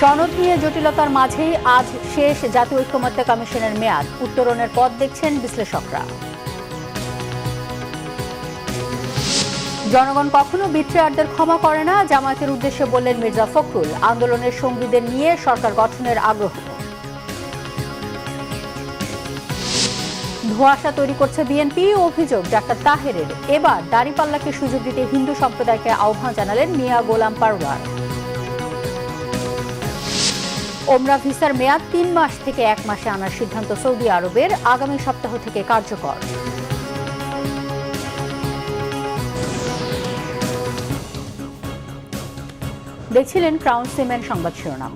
সনদ নিয়ে জটিলতার মাঝেই আজ শেষ জাতীয় ঐক্যমত্য কমিশনের মেয়াদ। উত্তরণের পথ দেখছেন বিশ্লেষকরা। জনগণ কখনো বিট্রেয়ারদের ক্ষমা করে না, জামায়াতের উদ্দেশ্যে বললেন মির্জা ফখরুল। আন্দোলনের সঙ্গীদের নিয়ে সরকার গঠনের আগ্রহ। ধোঁয়াশা তৈরি করছে বিএনপি, অভিযোগ ডাক্তার তাহেরের। এবার দাড়িপাল্লাকে সুযোগ দিতে হিন্দু সম্প্রদায়কে আহ্বান জানালেন মিয়া গোলাম পারওয়ার ওমরা ভিসার মেয়াদ তিন মাস থেকে এক মাসে আনার সিদ্ধান্ত সৌদি আরবের আগামী সপ্তাহ থেকে কার্যকর। দেখছিলেন ক্রাউন সিমেন্ট সংবাদ শিরোনাম।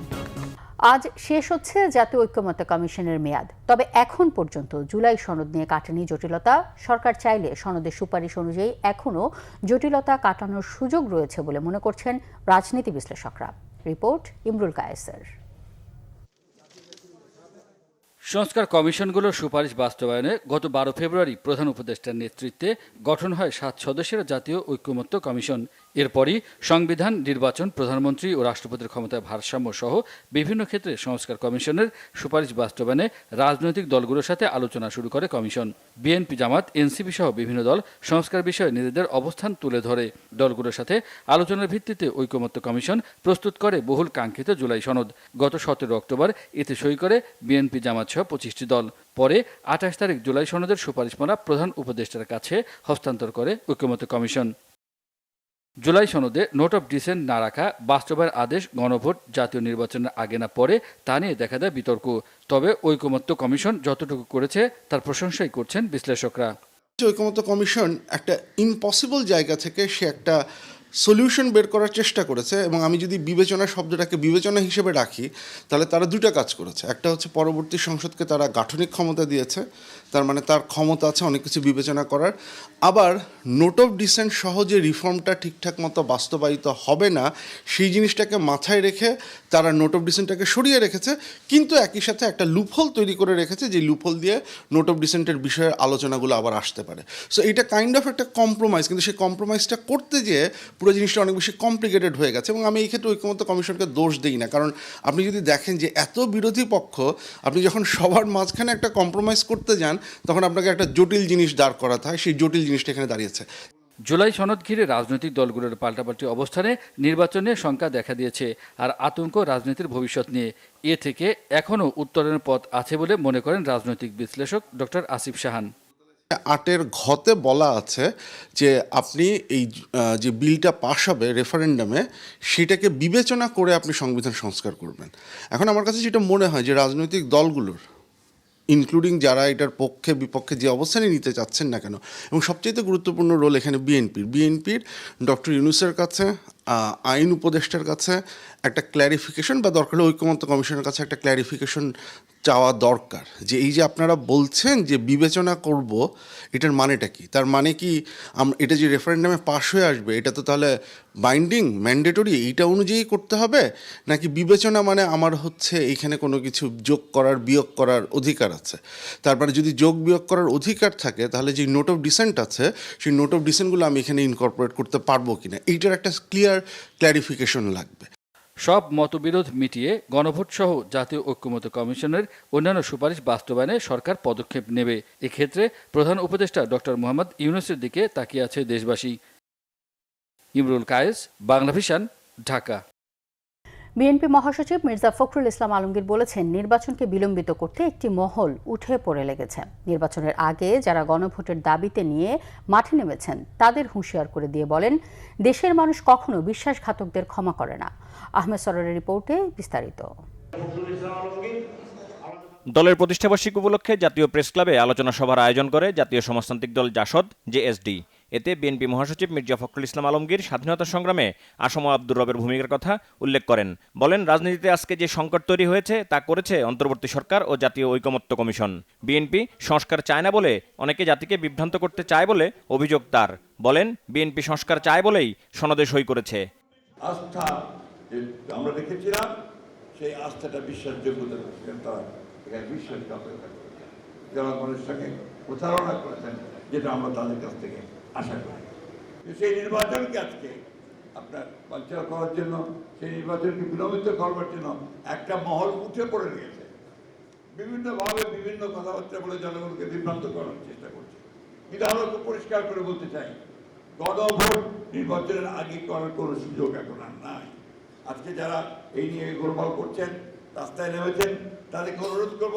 আজ শেষ হচ্ছে জাতীয় ঐক্যমত্য কমিশনের মেয়াদ। তবে এখন পর্যন্ত জুলাই সনদ নিয়ে কাটেনি জটিলতা। সরকার চাইলে সনদের সুপারিশ অনুযায়ী এখনও জটিলতা কাটানোর সুযোগ রয়েছে বলে মনে করছেন রাজনীতি বিশ্লেষকরা। রিপোর্ট ইমরুল কায়েসের। সংস্কার কমিশনগুলোর সুপারিশ বাস্তবায়নে গত বারো ফেব্রুয়ারি প্রধান উপদেষ্টার নেতৃত্বে গঠন হয় সাত সদস্যের জাতীয় ঐক্যমত্য কমিশন। এরপরই সংবিধান, নির্বাচন, প্রধানমন্ত্রী ও রাষ্ট্রপতির ক্ষমতায় ভারসাম্য সহ বিভিন্ন ক্ষেত্রে সংস্কার কমিশনের সুপারিশ বাস্তবায়নে রাজনৈতিক দলগুলোর সাথে আলোচনা শুরু করে কমিশন। বিএনপি জামাত, এনসিপি সহ বিভিন্ন দল সংস্কার বিষয়ে নিজেদের অবস্থান তুলে ধরে। দলগুলোর সাথে আলোচনার ভিত্তিতে ঐক্যমত্য কমিশন প্রস্তুত করে বহুল কাঙ্ক্ষিত জুলাই সনদ। গত সতেরো অক্টোবর এতে সই করে বিএনপি জামাত সহ পঁচিশটি দল। পরে আঠাশ তারিখ জুলাই সনদের সুপারিশমালা প্রধান উপদেষ্টার কাছে হস্তান্তর করে ঐক্যমত্য কমিশন। জুলাই সনদে নোট অফ ডিসেন্ট না রাখা বাস্তবের আদেশ, গণভোট, জাতীয় নির্বাচনের আগে না পরে তা নিয়ে দেখা দেয় বিতর্ক। তবে ঐকমত্য কমিশন যতটুকু করেছে তার প্রশংসাই করছেন বিশ্লেষকরা। ঐকমত্য কমিশন একটা ইম্পসিবল জায়গা থেকে সে একটা সলিউশন বের করার চেষ্টা করেছে এবং আমি যদি বিবেচনা শব্দটাকে বিবেচনা হিসেবে রাখি, তাহলে তারা দুটো কাজ করেছে। একটা হচ্ছে পরবর্তী সংসদকে তারা গাঠনিক ক্ষমতা দিয়েছে, তার মানে তার ক্ষমতা আছে অনেক কিছু বিবেচনা করার। আবার নোট অফ ডিসেন্ট সহ যে রিফর্মটা ঠিকঠাক মতো বাস্তবায়িত হবে না, সেই জিনিসটাকে মাথায় রেখে তারা নোট অফ ডিসেন্টটাকে সরিয়ে রেখেছে, কিন্তু একই সাথে একটা লুপহোল তৈরি করে রেখেছে, যে লুপহোল দিয়ে নোট অফ ডিসেন্টের বিষয়ে আলোচনাগুলো আবার আসতে পারে। সো এটা কাইন্ড অফ একটা কম্প্রোমাইজ কিন্তু সেই কম্প্রোমাইজটা করতে যেয়ে পুরো জিনিসটা অনেক বেশি কমপ্লিকেটেড হয়ে গেছে এবং আমি এই ক্ষেত্রে ঐক্যমত্য কমিশনকে দোষ দিই না। কারণ আপনি যদি দেখেন যে এত বিরোধী পক্ষ, আপনি যখন সবার মাঝখানে একটা কম্প্রোমাইজ করতে যান, তখন আপনাকে একটা জটিল জিনিস দাঁড় করাতে হয়, সেই জটিল জিনিসটা এখানে দাঁড়িয়েছে। জুলাই সনদ ঘিরে রাজনৈতিক দলগুলোর পাল্টাপাল্টি অবস্থানে নির্বাচনে শঙ্কা দেখা দিয়েছে আর আতঙ্ক রাজনীতির ভবিষ্যৎ নিয়ে। এ থেকে এখনও উত্তরণের পথ আছে বলে মনে করেন রাজনৈতিক বিশ্লেষক ডক্টর আসিফ সাহান। আটের ঘতে বলা আছে যে আপনি এই যে বিলটা পাশ হবে রেফারেন্ডামে, সেটাকে বিবেচনা করে আপনি সংবিধান সংস্কার করবেন। এখন আমার কাছে যেটা মনে হয় যে রাজনৈতিক দলগুলোর ইনক্লুডিং যারা এটার পক্ষে, বিপক্ষে যে অবস্থানই নিতে চাচ্ছেন না কেন, এবং সবচেয়ে গুরুত্বপূর্ণ রোল এখানে বিএনপির। বিএনপির ডক্টর ইউনুসের কাছে আইন উপদেষ্টার কাছে একটা ক্ল্যারিফিকেশন বা দরকার হলে ঐক্যমত্য কমিশনের কাছে একটা ক্ল্যারিফিকেশন চাওয়া দরকার। যে এই যে আপনারা বলছেন যে বিবেচনা করব, এটার মানেটা কি? তার মানে কি এটা যে রেফারেন্ডামে পাশ হয়ে আসবে, এটা তো তাহলে বাইন্ডিং ম্যান্ডেটরি এইটা অনুযায়ী করতে হবে? নাকি বিবেচনা মানে আমার হচ্ছে এইখানে কোনো কিছু যোগ করার, বিয়োগ করার অধিকার আছে? তারপরে যদি যোগ, বিয়োগ করার অধিকার থাকে, তাহলে যে নোট অফ ডিসেন্ট আছে, সেই নোট অফ ডিসেন্টগুলো আমি এখানে ইনকর্পোরেট করতে পারব কি না এইটার একটা ক্লিয়ার ক্ল্যারিফিকেশন লাগবে। সব মতবিরোধ মিটিয়ে গণভোটসহ জাতীয় ঐক্যমত্য কমিশনের অন্যান্য সুপারিশ বাস্তবায়নে সরকার পদক্ষেপ নেবে। এক্ষেত্রে প্রধান উপদেষ্টা ডক্টর মোহাম্মদ ইউনুসের দিকে তাকিয়ে আছে দেশবাসী। ইমরুল কায়েস, বাংলাভিশান, ঢাকা। বিএনপি মহাসচিব মির্জা ফখরুল ইসলাম আলমগীর বলেছেন, নির্বাচনকে বিলম্বিত করতে একটি মহল উঠে পড়ে লেগেছে। নির্বাচনের আগে যারা গণভোটের দাবিতে নিয়ে মাঠে নেমেছেন, তাদের হুঁশিয়ার করে দিয়ে বলেন, দেশের মানুষ কখনো বিশ্বাসঘাতকদের ক্ষমা করে না। আহমেদ সররের রিপোর্টে বিস্তারিত। দলের প্রতিষ্ঠাবার্ষিকী উপলক্ষে জাতীয় প্রেস ক্লাবে আলোচনা সভার আয়োজন করে জাতীয় সমাজতান্ত্রিক দল জাসদ, জেএসডি। এতে বিএনপি মহাসচিব মির্জা ফখরুল ইসলাম আলমগীর স্বাধীনতা সংগ্রামে আসম আব্দুর রবের ভূমিকার কথা উল্লেখ করেন। বলেন, রাজনীতিতে আজকে যে সংকট তৈরি হয়েছে, তা করেছে অন্তর্বর্তী সরকার ও জাতীয় ঐকমত্য কমিশন। বিএনপি সংস্কার চায় না বলে অনেকে জাতিকে বিভ্রান্ত করতে চায় বলে অভিযোগ তার। বলেন, বিএনপি সংস্কার চায় বলেই সনদে সই করেছে। আস্থা আমরা রেখেছিলাম সেই আস্থাটা বিশ্বাসযোগ্যতা জনগণের সঙ্গে করেছেন, যেটা আমরা তাদের কাছ থেকে আশা করি। সেই নির্বাচনকে আজকে আপনার বাঞ্চাল করার জন্য, সেই নির্বাচনকে বিলম্বিত করবার জন্য একটা মহল উঠে পড়ে গেছে। বিভিন্নভাবে বিভিন্ন কথাবার্তা বলে জনগণকে বিভ্রান্ত করার চেষ্টা করছে। কিন্তু আমরা খুব পরিষ্কার করে বলতে চাই, গণভোট নির্বাচনের আগে করার কোনো সুযোগ এখন আর নাই। আজকে যারা এই নিয়ে গোলমাল করছেন, রাস্তায় নেমেছেন, তাদেরকে অনুরোধ করব,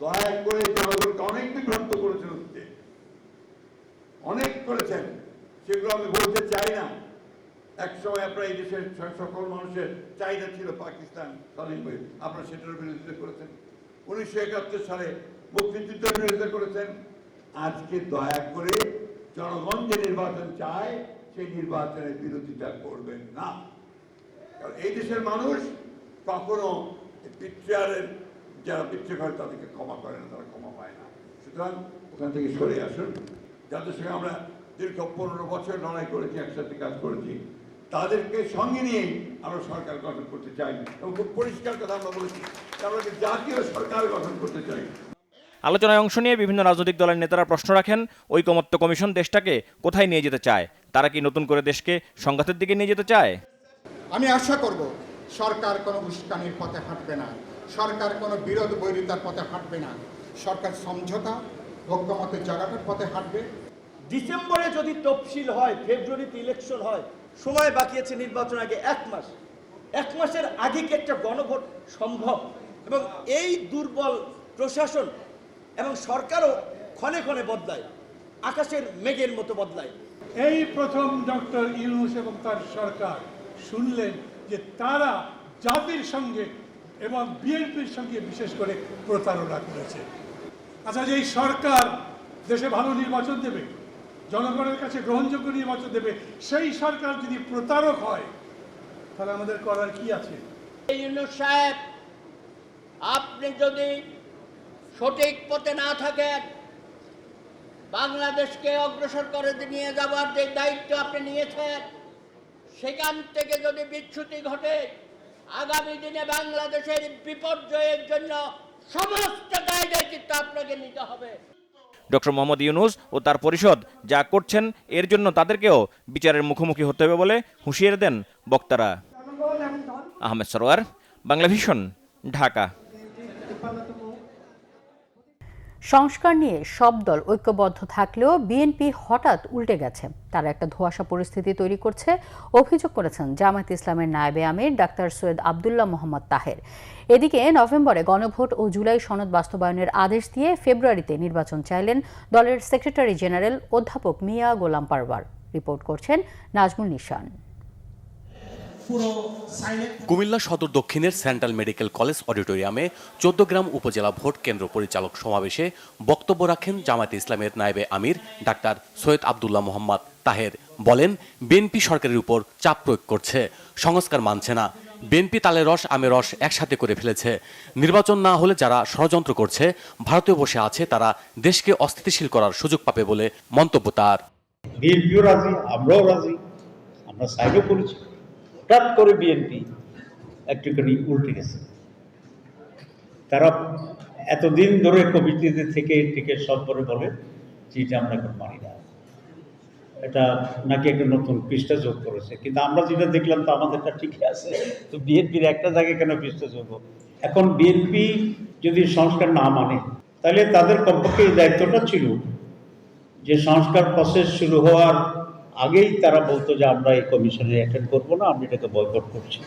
দয়া করে জনগণকে অনেক বিভ্রান্ত করেছেন অতীতে অনেক করেছেন, সেগুলো আমি বলতে চাই না। এক সময় আপনার এই দেশের সকল মানুষের চাহিদা ছিল পাকিস্তান স্বাধীন হয়ে আপনারা সেটার বিরোধিতা করেছেন। উনিশশো একাত্তর সালে মুক্তিযুদ্ধের বিরোধিতা করেছেন। আজকে দয়া করে জনগণ যে নির্বাচন চায়, সেই নির্বাচনের বিরোধিতা করবেন না। কারণ এই দেশের মানুষ কখনো পিত্রারের যারা পিত্রে করে তাদেরকে ক্ষমা করে না, তারা ক্ষমা পায় না। সুতরাং ওখান থেকে সরে আসুন। যাদের সঙ্গে আমরা দীর্ঘ পনেরো বছর লড়াই করেছি একসাথে কাজ করেছি। তাদেরকে সঙ্গে নিয়েই আমরা সরকার গঠন করতে চাই এবং খুব পরিষ্কার কথা আমরা বলেছি আমরা জাতীয় সরকার গঠন করতে চাই। আলোচনায় অংশ নিয়ে বিভিন্ন রাজনৈতিক দলের নেতারা প্রশ্ন রাখেন ঐকমত্য কমিশন দেশটাকে কোথায় নিয়ে যেতে চায়? তারা কি নতুন করে দেশকে সংঘাতের দিকে নিয়ে যেতে চায়? আমি আশা করব সরকার কোনো উস্কানির পথে হাঁটবে না। সরকার কোনো বিরোধ বৈরিতার পথে হাঁটবে না। সরকার সমঝোতা ঐক্যমতের জায়গাটার পথে হাঁটবে। ডিসেম্বরে যদি তফসিল হয় ফেব্রুয়ারিতে ইলেকশন হয় সময় বাকি আছে নির্বাচন আগে এক মাস। এক মাসের আগে কি একটা গণভোট সম্ভব? এবং এই দুর্বল প্রশাসন এবং সরকারও ক্ষণে ক্ষণে বদলায় আকাশের মেঘের মতো বদলায়। এই প্রথম ডক্টর ইউনুস এবং তার সরকার শুনলেন যে তারা জাতির সঙ্গে এবং বিএনপির সঙ্গে বিশেষ করে প্রতারণা করেছে। আচ্ছা যে এই সরকার দেশে ভালো নির্বাচন দেবে, জনগণের কাছে গ্রহণযোগ্য নির্বাচন দেবে, সেই সরকার যদি প্রতারক হয়, তাহলে আমাদের করার কি আছে? সাহেব, আপনি যদি সঠিক পথে না থাকেন, বাংলাদেশকে অগ্রসর করে নিয়ে যাওয়ার যে দায়িত্ব আপনি নিয়েছেন, সেখান থেকে যদি বিচ্যুতি ঘটে, আগামী দিনে বাংলাদেশের বিপর্যয়ের জন্য সমস্ত আপনাকে নিতে হবে। ডক্টর মোহাম্মদ ইউনুস ও তার পরিষদ যা করছেন, এর জন্য তাদেরকেও বিচারের মুখোমুখি হতে হবে বলে হুঁশিয়ার দেন বক্তারা। আহমেদ সরোয়ার, বাংলা ভিশন, ঢাকা। সংস্কার নিয়ে সব দল ঐক্যবদ্ধ থাকলেও বিএনপি হঠাৎ উল্টে গেছে। তারা একটা ধোঁয়াশা পরিস্থিতি তৈরি করছে, অভিযোগ করেছেন জামায়াত ইসলামের নায়েবে আমির ডাক্তার সৈয়দ আবদুল্লাহ মোহাম্মদ তাহের। এদিকে নভেম্বরে গণভোট ও জুলাই সনদ বাস্তবায়নের আদেশ দিয়ে ফেব্রুয়ারিতে নির্বাচন চাইলেন দলের সেক্রেটারি জেনারেল অধ্যাপক মিয়া গোলাম পারওয়ার। রিপোর্ট করছেন নাজমুল নিশান। কুমিল্লা সদর দক্ষিণের সেন্ট্রাল মেডিকেল কলেজ অডিটোরিয়ামে চোদ্দগ্রাম উপজেলা ভোট কেন্দ্র পরিচালক সমাবেশে বক্তব্য রাখেন জামায়াতে ইসলামের নায়েবে আমির ডাক্তার সৈয়দ আবদুল্লাহ মোহাম্মদ তাহের। বলেন বিএনপি সরকারের উপর চাপ প্রয়োগ করছে সংস্কার মানছে না। বিএনপি তালে রস আমে রস একসাথে করে ফেলেছে। নির্বাচন না হলে যারা ষড়যন্ত্র করছে ভারতে বসে আছে তারা দেশকে অস্থিতিশীল করার সুযোগ পাবে বলে মন্তব্য তার। বিএনপিও রাজি আমরাও রাজি আমরা সাইডও করেছি। হঠাৎ করে বিএনপি একটুখানি উল্টে গেছে। তারা এতদিন ধরে কমিটিতে থেকে থেকে সব পরে বলে যে এটা আমরা এখন মানি না। এটা নাকি একটা নতুন পৃষ্ঠা যোগ করেছে। কিন্তু আমরা যেটা দেখলাম তো আমাদেরটা ঠিকই আছে। তো বিএনপির একটা জায়গায় কেন পৃষ্ঠা যোগ? এখন বিএনপি যদি সংস্কার না মানে তাহলে তাদের কমপক্ষে এই দায়িত্বটা ছিল যে সংস্কার প্রসেস শুরু হওয়ার আগেই তারা বলতো যে আমরা এই কমিশনে অ্যাটেন্ড করব না আমরা এটাকে বয়কট করছি।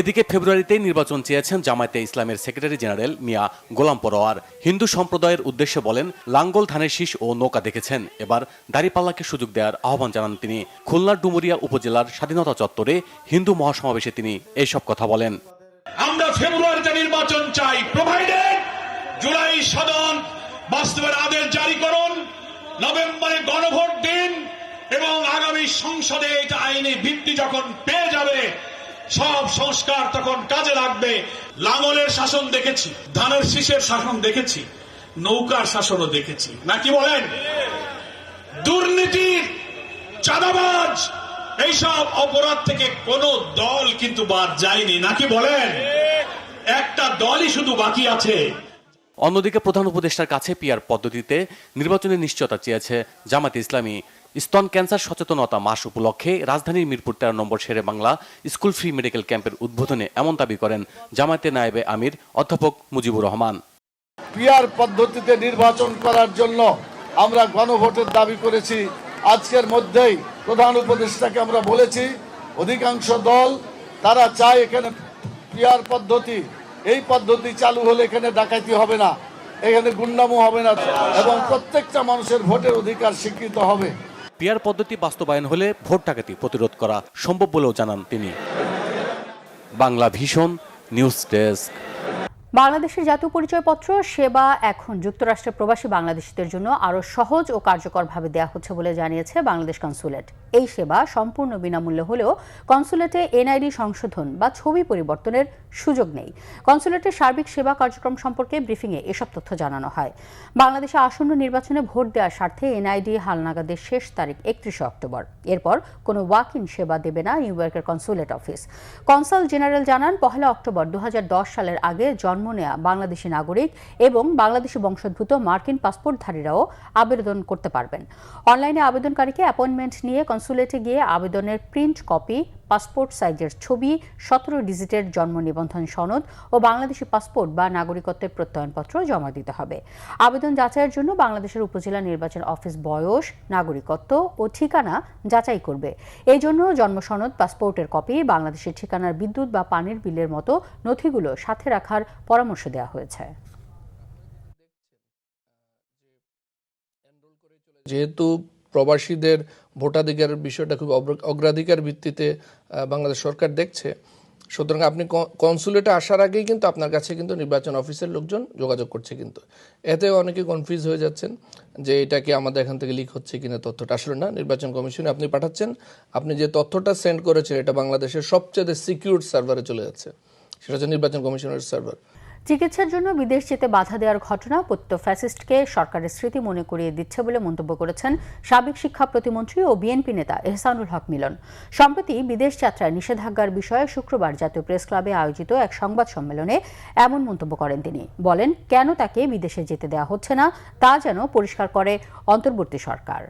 এদিকে ফেব্রুয়ারিতে নির্বাচন চেয়েছেন জামায়াতে ইসলামের সেক্রেটারি জেনারেল মিয়া গোলাম পরোয়ার। হিন্দু সম্প্রদায়ের উদ্দেশ্যে বলেন লাঙ্গল ধানের শীষ ও নৌকা দেখেছেন। এবার দাঁড়িপাল্লাকে সুযোগ দেওয়ার আহ্বান জানান তিনি। খুলনার ডুমুরিয়া উপজেলার স্বাধীনতা চত্বরে হিন্দু মহাসমাবেশে তিনি এইসব কথা বলেন। আমরা ফেব্রুয়ারিতে নির্বাচন চাই। প্রোভাইডেড জুলাই সদন বাস্তবের আদেশ জারি করুন। নভেম্বরে গণভোট দিন এবং আগামী সংসদে এটা আইনি ভিত্তি যখন পেয়ে যাবে, সব সংস্কার তখন কাজে লাগবে। লাঙলের শাসন দেখেছি, ধানের শীষের শাসন দেখেছি, নৌকার শাসনও দেখেছি। নাকি বলেন? দুর্নীতির চাঁদাবাজ! এইসব অপরাধ থেকে কোন দল কিন্তু বাদ যায়নি। নাকি বলেন? একটা দলই শুধু বাকি আছে। অন্যদিকে প্রধান উপদেষ্টার কাছে পিয়ার পদ্ধতিতে নির্বাচনের নিশ্চয়তা চেয়েছে জামাতে ইসলামী। স্তন ক্যান্সার সচেতনতা মাস উপলক্ষে রাজধানীর মিরপুর তেরো নম্বর Shere Bangla school free medical ক্যাম্পের উদ্বোধনে এমন দাবি করেন জামায়াতে নায়েবে আমির, অধ্যাপক মুজিবুর রহমান। পিয়ার পদ্ধতিতে নির্বাচন করার জন্য আমরা গণভোটের দাবি করেছি। আজকের মধ্যেই প্রধান উপদেষ্টাকে আমরা বলেছি, অধিকাংশ দল তারা চায় এখানে পিয়ার পদ্ধতি এই পদ্ধতি চালু হলে এখানে ডাকাতি হবে না। এখানে গুন্ডামো হবে না এবং প্রত্যেকটা মানুষের ভোটের অধিকার স্বীকৃত হবে। পিয়ার পদ্ধতি বাস্তবায়ন হলে ভোট ডাকাতি প্রতিরোধ করা সম্ভব বলেও জানান তিনি। বাংলা ভীষণ নিউজ ডেস্ক। বাংলাদেশের জাতীয় পরিচয়পত্র, সেবা এখন যুক্তরাষ্ট্রের প্রবাসী বাংলাদেশিদের জন্য আরও সহজ ও কার্যকরভাবে দেওয়া হচ্ছে বলে জানিয়েছে বাংলাদেশ কনসুলেট। এই সেবা সম্পূর্ণ বিনামূল্যে হলেও কনসুলেটে এনআইডি সংশোধন বা ছবি পরিবর্তনের সুযোগ নেই। কনসুলেটের সার্বিক সেবা কার্যক্রম সম্পর্কে ব্রিফিংয়ে এসব তথ্য জানানো হয়। বাংলাদেশে আসন্ন নির্বাচনে ভোট দেওয়ার স্বার্থে এনআইডি হালনাগাদের শেষ তারিখ একত্রিশে অক্টোবর। এরপর কোনো ওয়াক ইন সেবা দেবে না নিউ ইয়র্কের কনসুলেট অফিস। কনসাল জেনারেল জানান, পহেলা অক্টোবর দু হাজার দশ সালের আগে জন্ম নেওয়া বাংলাদেশি নাগরিক এবং বাংলাদেশি বংশোদ্ভূত মার্কিন পাসপোর্টধারীরাও আবেদন করতে পারবেন। অনলাইনে আবেদনকারীকে অ্যাপয়েন্টমেন্ট নিয়ে কনসুলেটে গিয়ে আবেদনের প্রিন্ট কপি পাসপোর্ট সাইজের ছবি, সতেরো ডিজিটের জন্ম নিবন্ধন সনদ ও বাংলাদেশি পাসপোর্ট বা নাগরিকত্বের প্রত্যয়নপত্র জমা দিতে হবে। আবেদন যাচাইয়ের জন্য বাংলাদেশের উপজেলা নির্বাচন অফিস বয়স, নাগরিকত্ব ও ঠিকানা যাচাই করবে। এই জন্য জন্ম সনদ, পাসপোর্টের কপি, বাংলাদেশের ঠিকানার বিদ্যুৎ বা পানির বিলের মতো নথিগুলো সাথে রাখার পরামর্শ দেওয়া হয়েছে। যেহেতু প্রবাসীদের ভোটাধিকারের বিষয়টা খুব অগ্র- অগ্রাধিকার ভিত্তিতে বাংলাদেশ সরকার দেখছে। সুতরাং আপনি কনসুলেটে আসার আগেই কিন্তু আপনার কাছে কিন্তু নির্বাচন অফিসের লোকজন যোগাযোগ করছে কিন্তু। এতে অনেকে কনফিউজ হয়ে যাচ্ছেন যে এটা কি আমাদের এখান থেকে লিক হচ্ছে কিনা তথ্যটা। আসলে না, নির্বাচন কমিশনে আপনি পাঠাচ্ছেন, আপনি যে তথ্যটা সেন্ড করেছেন এটা বাংলাদেশের সবচেয়ে সিকিউর সার্ভারে চলে যাচ্ছে। সেটা হচ্ছে নির্বাচন কমিশনের সার্ভার চিকিৎসার জন্য বিদেশ যেতে বাধা দেওয়ার ঘটনা পতিত ফ্যাসিস্টকে সরকারের স্মৃতি মনে করিয়ে দিচ্ছে বলে মন্তব্য করেছেন সাবেক শিক্ষা প্রতিমন্ত্রী ও বিএনপি নেতা এহসানুল হক মিলন। সম্প্রতি বিদেশ যাত্রায় নিষেধাজ্ঞার বিষয়ে শুক্রবার জাতীয় প্রেস ক্লাবে আয়োজিত এক সংবাদ সম্মেলনে এমন মন্তব্য করেন তিনি। বলেন, কেন তাকে বিদেশে যেতে দেওয়া হচ্ছে না, তা যেন পরিষ্কার করে অন্তর্বর্তী সরকার।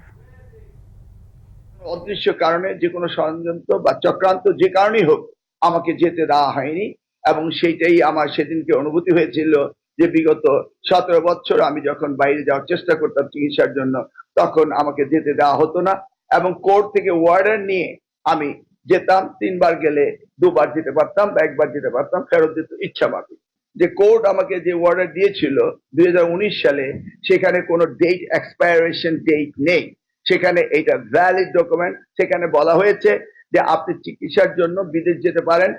অদৃশ্য কারণে যে কোনো ষড়যন্ত্র বা চক্রান্ত যে কারণেই হোক আমাকে যেতে দেওয়া হয়নি। এবং সেইটাই আমার সেদিনকে অনুভূতি হয়েছিল যে বিগত সতেরো বছর আমি যখন বাইরে যাওয়ার চেষ্টা করতাম চিকিৎসার জন্য, তখন আমাকে যেতে দেওয়া হতো না এবং কোর্ট থেকে ওয়ার্ডার নিয়ে আমি যেতাম, তিনবার গেলে দুবার যেতে পারতাম বা একবার যেতে পারতাম, ফেরত দিত ইচ্ছা মাফিক। যে কোর্ট আমাকে যে ওয়ার্ডার দিয়েছিল দুই হাজার উনিশ সালে, সেখানে কোনো ডেট এক্সপায়ারেশন ডেট নেই। সেখানে এটা ভ্যালিড ডকুমেন্ট সেখানে বলা হয়েছে যে আপনি চিকিৎসার জন্য বিদেশ যেতে পারেন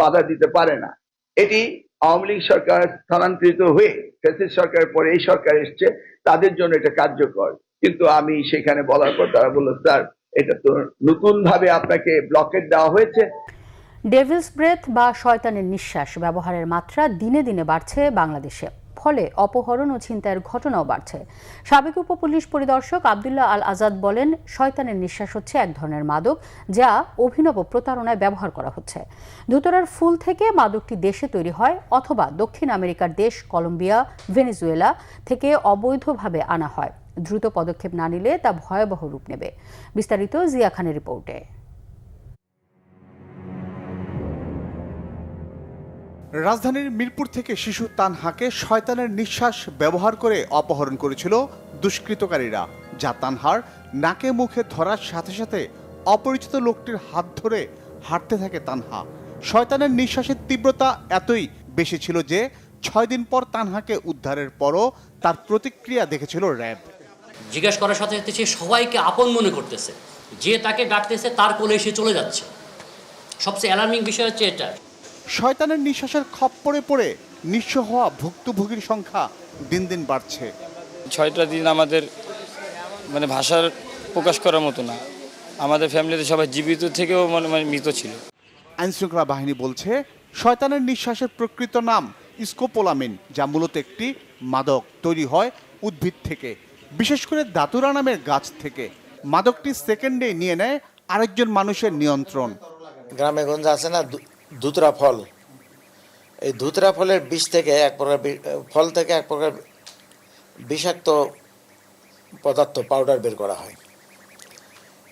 বাধা দিতে পারে না। এটি আওয়ামী লীগ সরকার স্থানান্তরিত হয়ে ফেসিস সরকারের পরে এই সরকার এসছে, তাদের জন্য এটা কার্যকর। কিন্তু আমি সেখানে বলার পর তারা বলল, স্যার, এটা তো নতুন ভাবে আপনাকে ব্লকেট দেওয়া হয়েছে। ডেভিলস ব্রেথ বা শয়তানের নিঃশ্বাস ব্যবহারের মাত্রা দিনে দিনে বাড়ছে বাংলাদেশে। ফলে অপহরণ ও ছিনতাইয়ের ঘটনাও বাড়ছে। সাবেক উপপুলিশ পরিদর্শক আবদুল্লাহ আল আজাদ বলেন, শয়তানের নিঃশ্বাস হচ্ছে এক ধরনের মাদক যা অভিনব প্রতারণায় ব্যবহার করা হচ্ছে। ধুতরার ফুল থেকে মাদকটি দেশে তৈরি হয় অথবা দক্ষিণ আমেরিকার দেশ কলম্বিয়া, ভেনেজুয়েলা থেকে অবৈধভাবে আনা হয়। দ্রুত পদক্ষেপ না নিলে তা ভয়াবহ রূপ নেবে। বিস্তারিত জিয়া খানের রিপোর্টে। রাজধানীর মিরপুর থেকে শিশু তানহাকে শয়তানের নিঃশ্বাস ব্যবহার করে অপহরণ করেছিল দুষ্কৃতকারীরা, যা তানহার নাকে মুখে ধরার সাথে সাথে অপরিচিত লোকটির হাত ধরে হাঁটতে থাকে তানহা। শয়তানের নিঃশ্বাসের তীব্রতা এতই বেশি ছিল যে ছয় দিন পর তানহাকে উদ্ধারের পরও তার প্রতিক্রিয়া দেখেছিল র্যাব। জিজ্ঞেস করার সাথে সাথে সে সবাইকে আপন মনে করতেছে। যে তাকে ডাকতেছে তার কোলে এসে চলে যাচ্ছে। সবচেয়ে অ্যালার্মিং বিষয় হচ্ছে এটা। শয়তানের নিঃশ্বাসের খপ্পরে পড়ে নিঃস্ব হওয়া ভুক্তভোগীর সংখ্যা দিন দিন বাড়ছে। ছয়টা দিন আমাদের মানে ভাষার প্রকাশ করার মতো না। আমাদের ফ্যামিলিতে সবাই জীবিত থেকেও মানে মানে মৃত ছিল। আইনশৃঙ্খলা বাহিনী বলছে শয়তানের নিঃশ্বাসের প্রকৃত নাম স্কোপোলামিন যা মূলত একটি মাদক তৈরি হয় উদ্ভিদ থেকে। বিশেষ করে দাতুরা নামের গাছ থেকে। মাদকটি সেকেন্ডে নিয়ে নেয় আরেকজন মানুষের নিয়ন্ত্রণ। গ্রামে গঞ্জে আছে না ধুতরা ফল। এই ধুতরা ফলের বীজ থেকে এক প্রকার ফল থেকে এক প্রকার বিষাক্ত পদার্থ পাউডার বের করা হয়।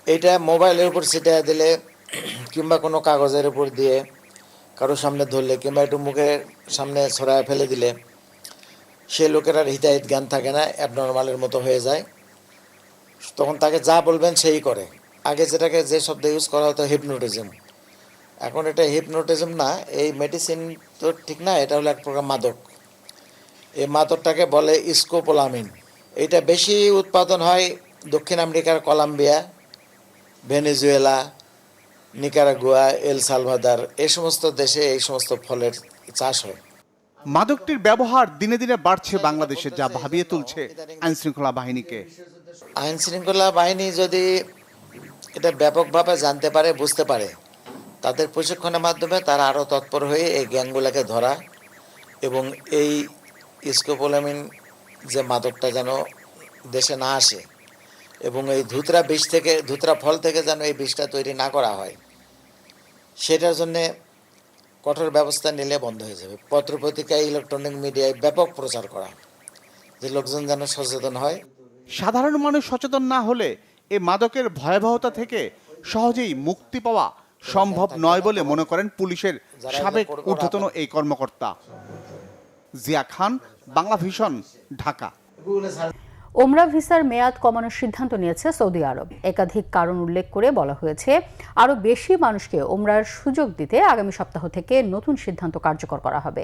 এইটা মোবাইলের উপর ছিটিয়ে দিলে কিংবা কোনো কাগজের উপর দিয়ে কারোর সামনে ধরলে কিংবা একটু মুখের সামনে ছড়ায় ফেলে দিলে সে লোকের আর হিতাহিত জ্ঞান থাকে না অ্যাবনর্মালের মতো হয়ে যায়। তখন তাকে যা বলবেন সেই করে। আগে যেটাকে যে শব্দ ইউজ করা হতো হিপনোটিজম এখন এটা হিপনোটিজম না এই মেডিসিন তো ঠিক না এটা হলো এক প্রকার মাদক। এই মাদকটাকে বলে স্কোপোলামিন এটা বেশি উৎপাদন হয় দক্ষিণ আমেরিকার Colombia Venezuela Nicaragua El Salvador এই সমস্ত দেশে এই সমস্ত ফলের চাষ হয়। মাদকটির ব্যবহার দিনে দিনে বাড়ছে বাংলাদেশে যা ভাবিয়ে তুলছে আইনশৃঙ্খলা বাহিনীকে। আইন শৃঙ্খলা বাহিনী যদি এটা ব্যাপকভাবে জানতে পারে বুঝতে পারে। তাদের প্রশিক্ষণের মাধ্যমে তারা আরও তৎপর হয়ে এই গ্যাংগুলোকে ধরা এবং এই স্কোপোলামিন যে মাদকটা যেন দেশে না আসে এবং এই ধুতরা বিষ থেকে, ধুতরা ফল থেকে যেন এই বিষটা তৈরি না করা হয়, সেটার জন্যে কঠোর ব্যবস্থা নিলে বন্ধ হয়ে যাবে। পত্রপত্রিকায়, ইলেকট্রনিক মিডিয়ায় ব্যাপক প্রচার করা যে লোকজন যেন সচেতন হয়। সাধারণ মানুষ সচেতন না হলে এ মাদকের ভয়াবহতা থেকে সহজেই মুক্তি পাওয়া সম্ভব নয় বলে মনে করেন পুলিশের সাবেক ঊর্ধ্বতন এই কর্মকর্তা। জিয়া খান বাংলা ভিশন ঢাকা। ওমরা ভিসার মেয়াদ কমানোর সিদ্ধান্ত নিয়েছে সৌদি আরব। একাধিক কারণ উল্লেখ করে বলা হয়েছে, আরও বেশি মানুষকে ওমরার সুযোগ দিতে আগামী সপ্তাহ থেকে নতুন সিদ্ধান্ত কার্যকর করা হবে।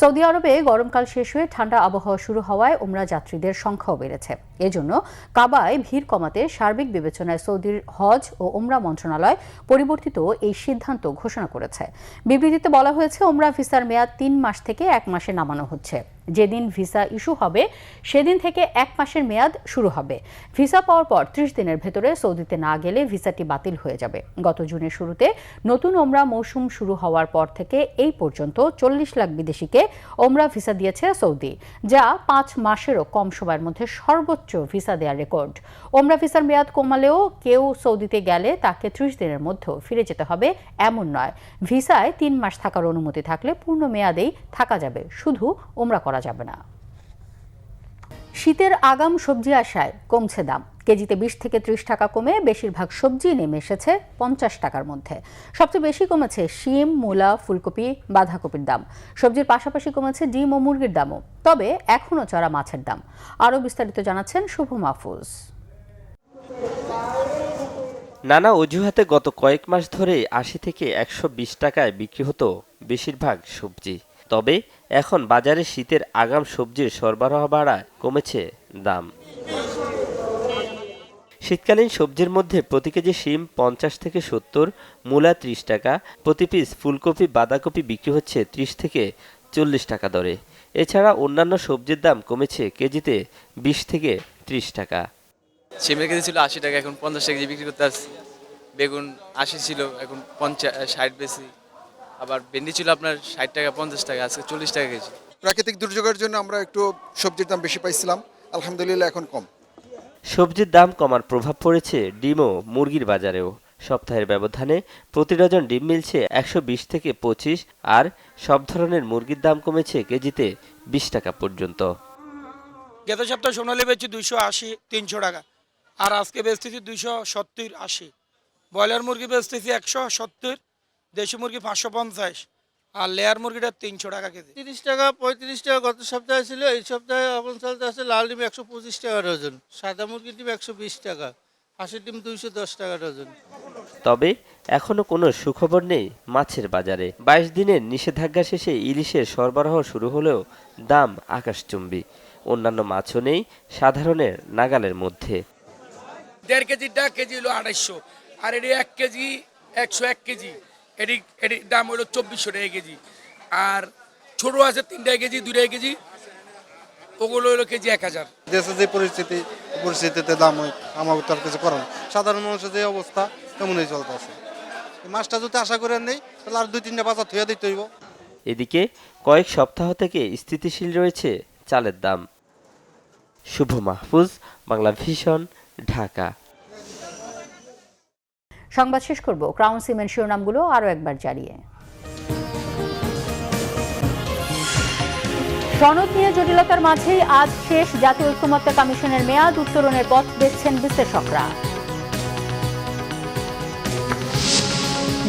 সৌদি আরবে গরমকাল শেষ হয়ে ঠান্ডা আবহাওয়া শুরু হওয়ায় ওমরা যাত্রীদের সংখ্যাও বেড়েছে। এজন্য কাবায় ভিড় কমাতে সার্বিক বিবেচনায় সৌদির হজ ও ওমরা মন্ত্রণালয় পরিবর্তিত এই সিদ্ধান্ত ঘোষণা করেছে। বিবৃতিতে বলা হয়েছে, ওমরা ভিসার মেয়াদ তিন মাস থেকে এক মাসে নামানো হচ্ছে। যেদিন ভিসা ইস্যু হবে, সেদিন থেকে এক মাসের মেয়াদ শুরু হবে। ভিসা পাওয়ার পর ত্রিশ দিনের ভেতরে সৌদিতে না গেলে ভিসাটি বাতিল হয়ে যাবে। গত জুনের শুরুতে নতুন ওমরা মৌসুম শুরু হওয়ার পর থেকে এই পর্যন্ত চল্লিশ লাখ বিদেশিকে ওমরা ভিসা দিয়েছে সৌদি, যা পাঁচ মাসেরও কম সময়ের মধ্যে সর্বোচ্চ ভিসা দেওয়ার রেকর্ড। ওমরা ভিসার মেয়াদ কমালেও কেউ সৌদিতে গেলে তাকে ত্রিশ দিনের মধ্যে ফিরে যেতে হবে এমন নয়। ভিসায় তিন মাস থাকার অনুমতি থাকলে পূর্ণ মেয়াদেই থাকা যাবে, শুধু ওমরা করা যাবে না। শীতের আগাম সবজি আসায় কমছে দাম। কেজিতে বিশ থেকে ত্রিশ টাকা কমে বেশিরভাগ সবজি নেমে এসেছে পঞ্চাশ টাকার মধ্যে। সবচেয়ে বেশি কমেছে শিম, মূলা, ফুলকপি, বাঁধাকপির দাম। সবজির পাশাপাশি কমেছে ডিম ও মুরগির দামও। তবে এখনও চড়া মাছের দাম। আরও বিস্তারিত জানাচ্ছেন শুভ মাহফুজ। নানা অজুহাতে গত কয়েক মাস ধরে আশি থেকে একশো বিশ টাকায় বিক্রি হতো বেশিরভাগ সবজি। তবে এখন বাজারে শীতের আগাম সবজির সরবরাহ বাড়ায় কমেছে দাম। শীতকালীন সবজির মধ্যে প্রতি কেজি শিম পঞ্চাশ থেকে সত্তর, মূলা ত্রিশ টাকা, প্রতি পিস ফুলকপি, বাঁধাকপি বিক্রি হচ্ছে ত্রিশ থেকে চল্লিশ টাকা দরে। এছাড়া অন্যান্য সবজির দাম কমেছে কেজিতে বিশ থেকে ত্রিশ টাকা। সিমের কেজি ছিল আশি টাকা, এখন পঞ্চাশ কেজি বিক্রি করতে আসছি। বেগুন আশি ছিল, এখন পঞ্চাশ ষাট বেশি। আবার ভেন্ডি ছিল আপনার ষাট টাকা পঞ্চাশ টাকা আজকে চল্লিশ টাকা কেজি। প্রাকৃতিক দুর্যোগের জন্য আমরা একটু সবজির দাম বেশি পাইছিলাম আলহামদুলিল্লাহ এখন কম। সবজির দাম কমার প্রভাব পড়েছে ডিম ও মুরগির বাজারেও। সপ্তাহের ব্যবধানে প্রতি ডজন ডিম মিলছে একশো বিশ থেকে পঁচিশ আর সব ধরনের মুরগির দাম কমেছে কেজিতে বিশ টাকা পর্যন্ত। গত সপ্তাহে সোনালি বেচছি দুইশো আশি তিনশো টাকা। আর আজকে বেচতেছি দুইশো সত্তর আশি। ব্রয়লার মুরগি বেচতেছি একশো সত্তর দেশি মুরগি পাঁচশো পঞ্চাশ আর লেয়ার মুরগিটা তিনশো টাকা কেজি। তিরিশ টাকা পঁয়ত্রিশ টাকা গত সপ্তাহে ছিল এই সপ্তাহে এখন চলতে আছে লাল ডিম একশো পঁচিশ টাকা ডজন সাদা মুরগির ডিম একশো বিশ টাকা হাঁসের ডিম দুইশো দশ টাকা ডজন। তবে এখনও কোনো সুখবর নেই মাছের বাজারে। বাইশ দিনের নিষেধাজ্ঞা শেষে ইলিশের সরবরাহ শুরু হলেও দাম আকাশচুম্বী। অন্যান্য মাছও নেই সাধারণের নাগালের মধ্যে। দেড় কেজিটা কেজি হলো আড়াইশো আর এটি এক কেজি একশো এক কেজি। এটি এটির দাম হলো চব্বিশশো টাকা কেজি। আর ছোট আছে তিন টাকা কেজি দুই টাকা কেজি। ওগুলো হলো কেজি এক হাজার। দেশে যে পরিস্থিতি পরিস্থিতিতে দাম হয় আমার তার কিছু করার সাধারণ মানুষের যে অবস্থা তেমনই চলতে আছে মাছটা যদি আশা করে নেই তাহলে আর দুই তিনটা বাজার থুয়ে দিতে হইব। এদিকে কয়েক সপ্তাহ থেকে স্থিতিশীল রয়েছে চালের দাম। শুভ মাহফুজ বাংলা ভিশন ঢাকা। সংবাদ শেষ করব। ক্রাউন সিমেন্ট শিরোনামগুলো আরও একবার জারিয়ে সনদ নিয়ে জটিলতার মাঝেই আজ শেষ জাতীয় ঐক্যমত্য কমিশনের মেয়াদ উত্তরণের পথ দেখছেন বিশ্লেষকরা।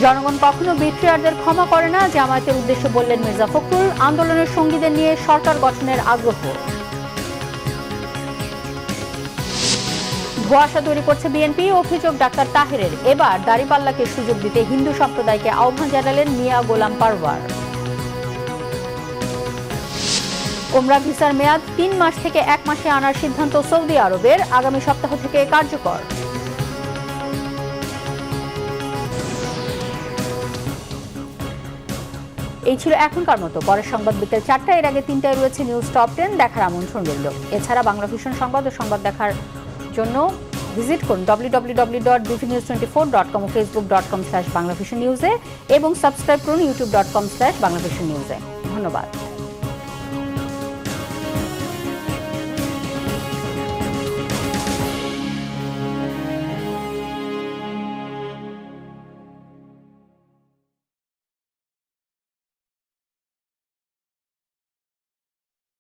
জনগণ কখনো বিক্রিয়ারদের ক্ষমা করে না, জামায়াতের উদ্দেশ্যে বললেন মির্জা ফখরুল। আন্দোলনের সঙ্গীদের নিয়ে সরকার গঠনের আগ্রহ। ধোঁয়াশা তৈরি করছে বিএনপি, অভিযোগ ডাক্তার তাহেরের। এবার দাড়িপাল্লাকে সুযোগ দিতে হিন্দু সম্প্রদায়কে আহ্বান জানালেন মিয়া গোলাম পারওয়ার। ওমরা ভিসার মেয়াদ তিন মাস থেকে এক মাসে আনার সিদ্ধান্ত সৌদি আরবের। আগামী সপ্তাহ থেকে কার্যকর। এই ছিল এখনকার মতো। পরের সংবাদ বিকেল চারটা এর আগে তিনটায় রয়েছে নিউজ টপ টেন, দেখার আমন্ত্রণ রইল। এছাড়া বাংলা ভীষণ সংবাদ ও সংবাদ দেখার জন্য ভিজিট করুন W W W dot BV news twenty four dot com Facebook dot com slash Bangla vision নিউজে এবং সাবস্ক্রাইব করুন YouTube dot com slash Bangla vision নিউজে ধন্যবাদ।